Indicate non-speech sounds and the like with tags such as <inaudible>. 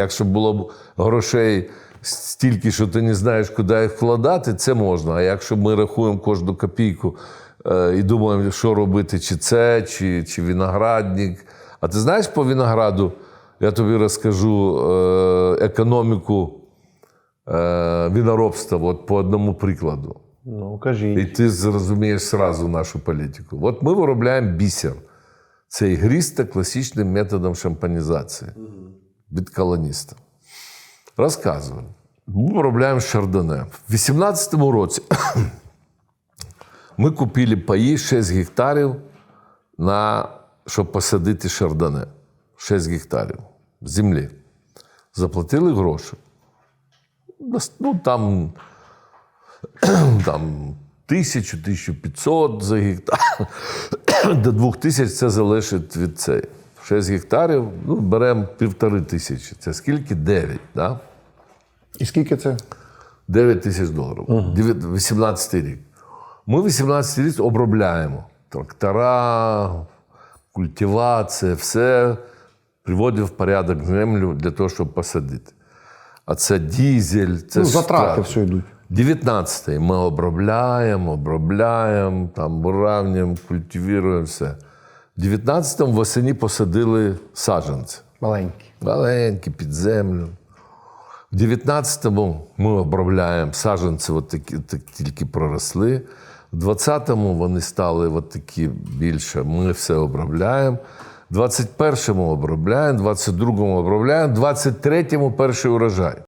Якщо було б грошей стільки, що ти не знаєш, куди їх вкладати, це можна. А якщо ми рахуємо кожну копійку е, і думаємо, що робити, чи це, чи, чи виноградник. А ти знаєш по винограду, я тобі розкажу е, економіку е, виноробства от по одному прикладу. Ну, І ти зрозумієш зразу нашу політику. От ми виробляємо бісер. Це ігристе класичним методом шампанізації від колоніста. Розказую. Ми виробляємо шардоне. В 18-му році ми купили паї 6 гектарів, на, щоб посадити шардоне. 6 гектарів землі. Заплатили гроші. Ну, там <clears throat> там тисячу, тисячу п'ятсот за гектар. <clears throat> До двох тисяч це залежить від цей. 6 гектарів, ну, беремо півтори тисячі. Це скільки? 9, да? І скільки це? 9 тисяч доларів. Дев'ят- 18 рік. Ми 18 рік обробляємо. Трактора, культивація, все приводимо в порядок землю для того, щоб посадити. А це дізель, це Ну, затрати все йдуть. 19-й ми обробляємо, обробляємо, там виравнюємо, культивуємо все. В 19-му восені посадили саджанці. Маленькі. Маленькі, під землю. В 19-му ми обробляємо саджанці, от такі, так, тільки проросли. В 20-му вони стали от такі більше. Ми все обробляємо. В 21-му обробляємо, в 22-му обробляємо, в 23-му перший урожай.